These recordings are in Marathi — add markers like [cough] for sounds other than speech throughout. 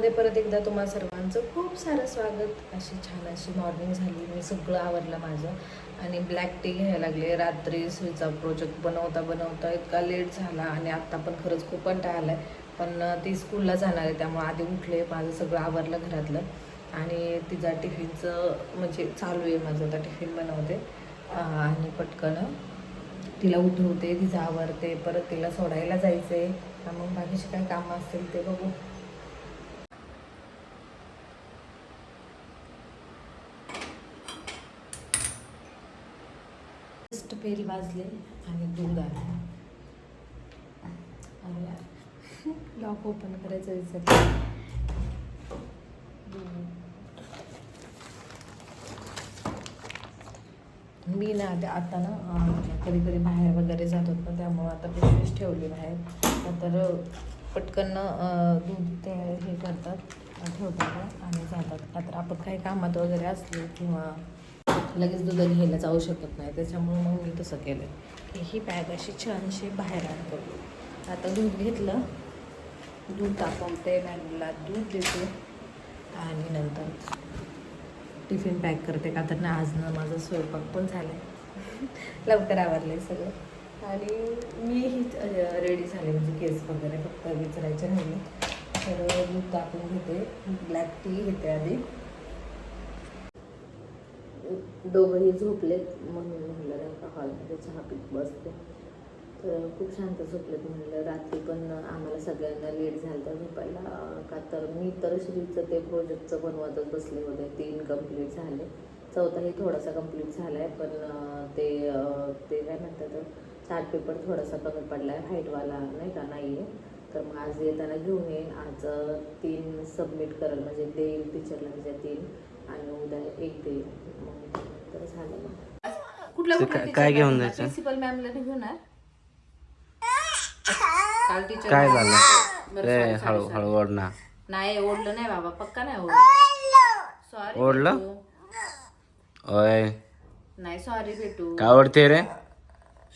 ब्लॉगमध्ये परत एकदा तुम्हा सर्वांचं खूप सारं स्वागत. अशी छान अशी मॉर्निंग झाली. मी सगळं आवरलं माझं. आणि ब्लॅक टी घ्यायला लागले. रात्री सुईचा प्रोजेक्ट बनवता बनवता इतका लेट झाला. आणि आत्ता पण खरंच खूप कंटाळा आला आहे पण ती स्कूलला जाणार आहे. त्यामुळे आधी उठले. माझं सगळं आवरलं घरातलं. आणि तिचा टिफिनचं म्हणजे चालू आहे माझं. आता टिफिन बनवते. आणि पटकन तिला उठवते. तिचं आवरते. परत तिला सोडायला जायचं आहे मग बाकीचे काय कामं असतील ते बघू जस्ट पेल वाजले आणि दूध आलं. आणि लॉक ओपन करायचं विसरले मी ना आता ना कधी कधी बाहेर वगैरे जात होत ना त्यामुळं आता पिशवीच ठेवली बाहेर. तर पटकन दूध ते हे करतात ठेवतात आणि जातात. आता आपण काही कामात वगैरे असलो किंवा लगेच दूध घ्यायला जाऊ शकत नाही. त्याच्यामुळं मग मी तसं केलं की ही बॅग अशी छानशी बाहेर आणतो. आता दूध घेतलं. दूध तापवते मॅडमला दूध देते. आणि नंतर टिफिन पॅक करते. का तर ना आज ना माझा स्वयंपाक पण झाला आहे [laughs] लवकर आवरलं आहे सगळं. आणि मीही रेडी झाले. म्हणजे केस वगैरे फक्त विचारायचे नाही तर दूध टाकून घेते. ब्लॅक टी घेते आधी. दोघंही झोपलेत म्हणून म्हणलं नाही का हॉलमध्ये चहा पीत बसते. तर खूप शांत झोपलेत म्हणलं. रात्री पण आम्हाला सगळ्यांना लेट झालं तर झोपायला. का तर मी तर श्रीचं ते प्रोजेक्टचं बनवतच बसले होते. तीन कंप्लीट झाले. चौथाही थोडासा कंप्लीट झाला आहे पण ते ते काय म्हणतात चार्ट पेपर थोडासा कमी पडला आहे व्हाईटवाला नाही का नाही आहे तर मग आज येताना घेऊन येईन. आज तीन सबमिट करेल. म्हणजे देईल टीचरला म्हणजे तीन. आणि उद्या एक देईल. मग झालं काय- घेऊन जायचं? प्रिन्सिपल मॅमला घेऊन काल टीचर काय झालं? रे हळू. हळू ओढ ना. नाही ओढलं नाही बाबा पक्का नाही ओढलं. सॉरी ओढलं? ओय. नाही सॉरी भेटू. काय ओढते रे?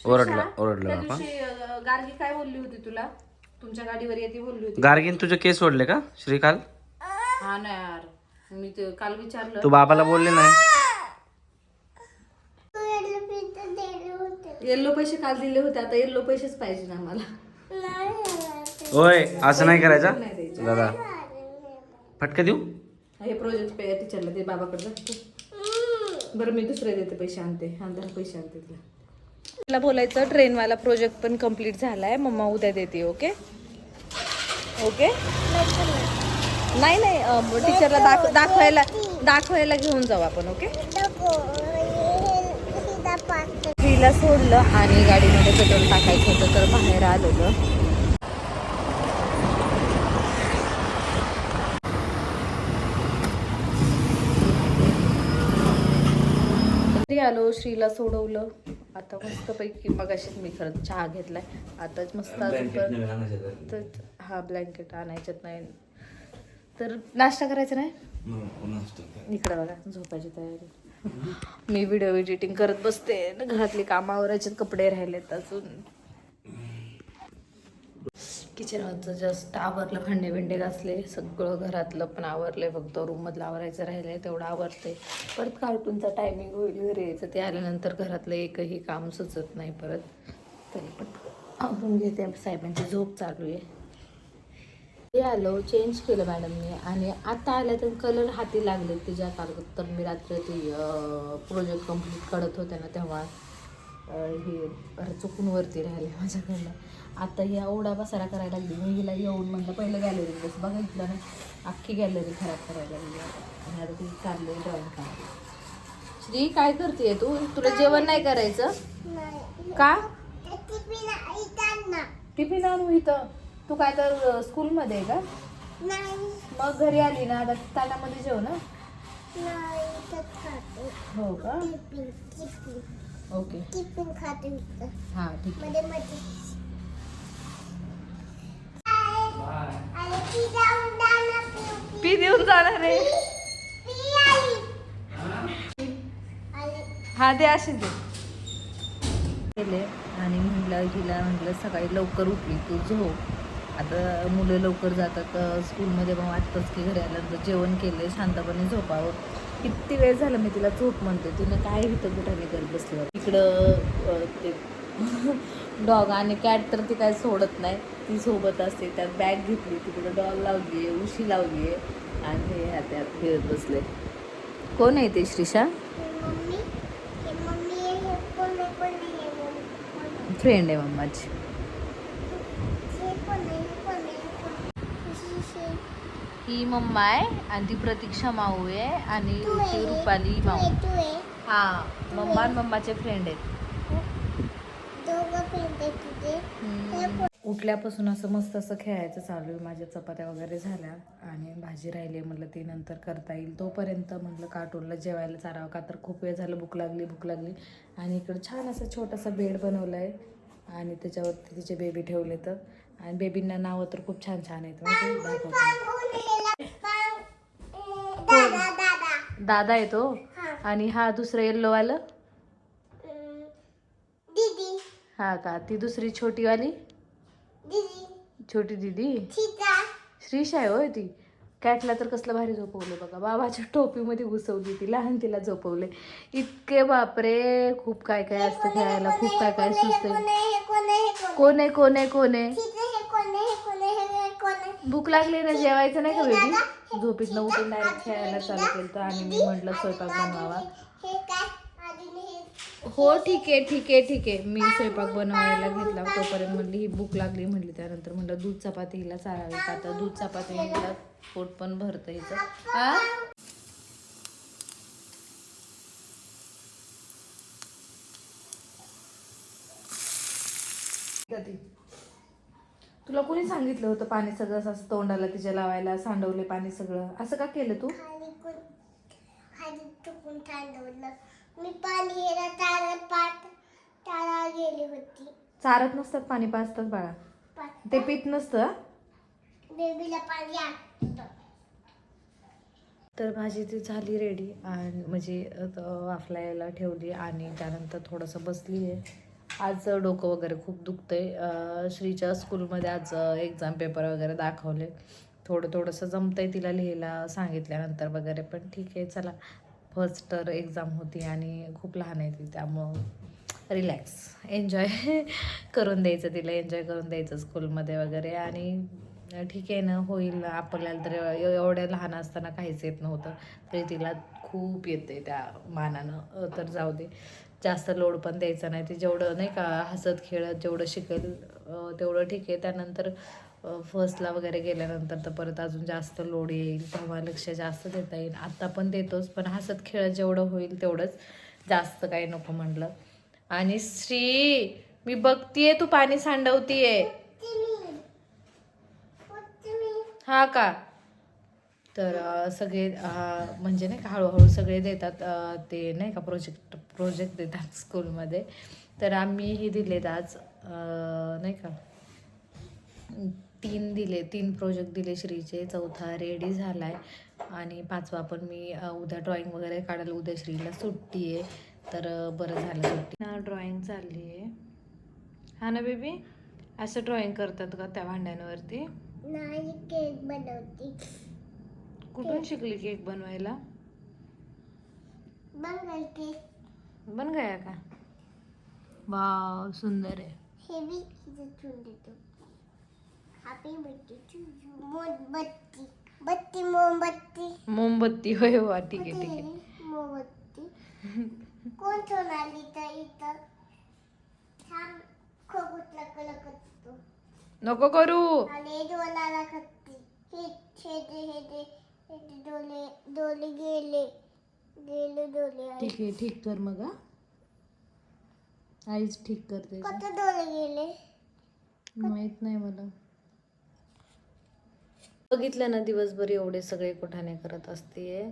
ओरडलं ओरडलं अं, गार्गी काय बोलली होती तुला? तुमच्या गाडीवर येते बोलली होती. गार्गीन तुझे केस ओढले का श्रीकाल? हा ना यार. मी काल विचारलं. तू बाबाला बोलले नाही? येल्लो पैसे काल दिले होते आता येल्लो पैसेच पाहिजे ना आम्हाला. ओय असं नाही करायचं. दादा. फटका देऊ? हे प्रोजेक्ट पे टीचरला ते बाबाकडे बरं मी दुसरे देते पैसे आणते. हा दहा पैसे आणते तुला. तुला बोलायचं ट्रेनवाला प्रोजेक्ट पण कंप्लीट झाला आहे मम्मा उद्या देते ओके? ओके? नाही नाही टीचरला दाख दाखवायला दाखवायला घेऊन जाऊ आपण ओके? तिला सोडलं आणि गाडीमध्ये पेट्रोल टाकायचं होतं तर बाहेर घरी आलो श्रीला सोडवलं. आता मस्तपैकी मगाशीच मी खरंच चहा घेतलाय. आताच मस्त तर हा ब्लँकेट आणायच्यात नाही. तर नाश्ता करायचा नाही? इकडे बघा झोपायची तयारी. मी व्हिडिओ एडिटिंग करत बसते. न घरातली कामं कपडे राहिलेत अजून. किचनवरचं जस्ट आवरलं भांडे भिंडे घासले. सगळं घरातलं पण आवरलंय. फक्त रूममधलं आवरायचं राहिलंय तेवढं आवरते परत कार्टूनचा टायमिंग होईल घरी यायचं. ते आल्यानंतर घरातलं एकही काम सुचत नाही परत. तरी पण आवरून घेते. साहेबांची झोप चालू आहे. आलो चेंज केलं मॅडमने आणि आता आल्या तर कलर हाती लागले तिच्या कागद तर मी रात्री ती प्रोजेक्ट कंप्लीट करत होते ना तेव्हा हे चुकून वरती राहिले माझ्याकडनं. आता ही एवढा बसारा करायला लागली. मी हिला येऊन म्हणलं पहिलं गॅलरी बस. बघितलं ना अख्खी गॅलरी खराब करायला लागली आणि आता ती काढली ड्रॉइंग काढली. श्री काय करते तू? तुला जेवण नाही करायचं? का? टिफिन आणू इथं. तू काय तर स्कूलमध्ये आहे का? मग घरी आली ना आता ताटामध्ये जेव ना हो का? ओके. टिफिन खाते मी हां ठीक आहे. मध्ये मध्ये. आणि ती जाऊन जाणार पिऊ पी देऊन जाणार आहे. पी आली आली हा? दे असेच दे. गेले आणि म्हटलं हिला म्हटलं सकाळी लवकर उठली तू झोप. आता मुलं लवकर जातात स्कूलमध्ये मग वाटतंच की घरी आल्यानंतर जेवण केलं शांतपणे झोपावं. किती वेळ झालं मी तिला झोप म्हणते तिनं काय इथं कुठाने करत बसली. इकडं ते [laughs] डॉग आणि कॅट तर ती काय सोडत नाही ती सोबत असते त्यात बॅग घेतली तिकडं डॉग लावली आहे उशी लावली आहे आणि हे ह्या त्यात खेळत बसले. कोण आहे ते श्रीषा फ्रेंड आहे मम्माची हे कोण आहे हे कोण आहे हे कोण आहे? अशी- अशी- ही मम्मा आहे आणि ती प्रतीक्षा माऊ आहे आणि तू रुपाली माऊ. हा मम्मा आणि मम्माचे फ्रेंड आहेत. हे उठल्यापासून असं मस्त असं खेळायचं चालू आहे. माझ्या चपात्या वगैरे झाल्या आणि भाजी राहिली आहे म्हटलं ती नंतर करता येईल. तोपर्यंत म्हटलं कार्टूनला जेवायला चारावं का? तर खूप वेळ झालं भूक लागली भूक लागली. आणि इकडं छान असं छोटासा बेड बनवला आहे. आणि त्याच्यावरती तिचे बेबी ठेवले तर आणि बेबींना नावं तर खूप छान छान आहेत? दाखवते कोण आहे? पांग- अं, दादा दादा येतो. आणि हा दुसरं येल्लोवालं अं, दीदी. हा का? ती दुसरी छोटीवाली? दीदी. छोटी दिदी? श्रीष आहे होय ती. कॅटला तर कसलं भारी झोपवलं बघा. बाबाच्या टोपीमध्ये घुसवली ती. लहान तिला झोपवले इतके बापरे! खूप काय काय असतं खेळायला. खूप काय काय कोण सुचतंय. आहे हे कोण आहे? कोण आहे कोण आहे? भूक लागली ना जेवायचं नाही का बेबी? झोपीतनं उठून डायरेक्ट खेळायला चालू केलं आणि मी म्हटलं स्वयंपाक बनवावा. हो ठीक आहे ठीक आहे ठीक आहे. मी स्वयंपाक बनवायला घेतला. तोपर्यंत म्हणली ही भूक लागली म्हणली. त्यानंतर म्हटलं दूध चपाती हिला चारावी का? आता दूध चपाती हिला पोट पण भरतं हिचं. हा कधी तुला कोणी सांगितलं होतं पाणी सगळं असं तोंडाला तिच्या लावायला सांडवले पाणी सगळं? असं का केलं तू? खाली कोण खाली चुकून थांबवलं मी पाणी हेला तारा पाट तारा गेली होती. चारत नसतात पाणी पाजतात बाळा. ते पित नसतं? बेबीला पाणी आटतं. तर भाजी ती झाली रेडी आणि म्हणजे अ, वाफलायला ठेवली आणि त्यानंतर थोडंसं बसली आहे आज डोकं वगैरे खूप दुखतंय. श्रीच्या स्कूलमध्ये आज एक्झाम पेपर वगैरे दाखवले. थोडं थोडंसं जमतंय तिला लिहायला सांगितल्यानंतर वगैरे पण ठीक आहे चला. फर्स्ट तर एक्झाम होती आणि खूप लहान आहे ती त्यामुळं रिलॅक्स एन्जॉय [laughs] करून द्यायचं तिला एन्जॉय करून द्यायचं स्कूलमध्ये वगैरे. आणि ठीक आहे ना होईल. आपल्याला तर एवढ्या लहान असताना काहीच येत नव्हतं. तरी तिला खूप येते त्या मानानं. तर जाऊ दे. जास्त लोड पण द्यायचा नाही. ते जेवढं नाही का हसत खेळत जेवढं शिकेल तेवढं ठीक आहे. त्यानंतर फर्स्टला वगैरे गेल्यानंतर तर परत अजून जास्त लोड येईल तेव्हा लक्ष जास्त देता येईल. आत्ता पण देतोच पण हसत खेळत जेवढं होईल तेवढंच जास्त काही नको म्हटलं. आणि श्री मी बघतीये तू पाणी सांडवतीये. हा का? तर सगळे म्हणजे नाही का हळूहळू सगळे देतात ते नाही का प्रोजेक्ट प्रोजेक्ट देतात स्कूलमध्ये तर आम्हीही दिलेत आज नाही का? तीन दिले तीन प्रोजेक्ट दिले श्रीचे. चौथा रेडी झाला आहे आणि पाचवा पण मी उद्या ड्रॉइंग वगैरे काढायला उद्या श्रीला सुट्टी आहे. तर बरं झालं सुट्टी. ना ड्रॉइंग चालली आहे. हा ना बेबी? असं ड्रॉइंग करतात का त्या भांड्यांवरती? नाही केक बनवते. कुठून शिकली केक बनवायला? बघ केक बन गया का? वाव सुंदर आहे. हे यू मोमबत्ती. बत्ती मोमबत्ती. मोमबत्ती होय वा ठीक आहे ठीक आहे. मोमबत्ती. कोण आली तर इथं? छान खगुतला कलर करतो नको करू. आणि डोलाला खत्ती हे हे दे हे हे डोले डोले गेले. ठीक आहे ठीक कर मग आईच ठीक करते कत डोले गेले? माहीत नाही मला. बघितलं ना दिवसभर एवढे सगळे कुठाने करत असते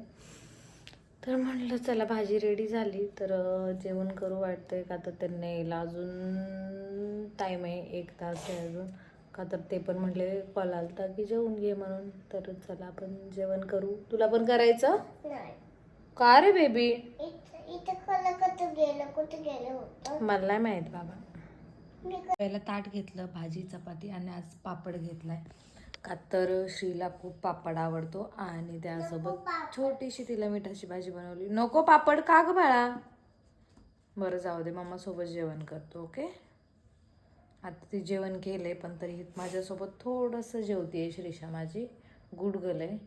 तर म्हटलं चला भाजी रेडी झाली. तर जेवण करू वाटतंय का? तर त्यांना यायला अजून टाईम आहे एक तास आहे अजून. का तर ते पण म्हटले कॉल आलता की जेवून घे म्हणून. तर चला आपण जेवण करू. तुला पण करायचं? नाही. का रे बेबी? इथं इथं कलर कुठं गेलं? कुठं गेलं होतं? मला नाही माहीत बाबा. मी पहिला ताट घेतलं भाजी चपाती आणि आज पापड घेतलाय. का तर श्रीला खूप पापड आवडतो आणि त्यासोबत छोटीशी तिला मिठाची भाजी बनवली. नको पापड का ग बाळा? बरं जाऊ दे मम्मा सोबत जेवण करतो ओके? आता ती जेवण केलंय पण तरी माझ्यासोबत थोडंसं जेवतीये श्रीषा माझी. गुड गर्ल आहे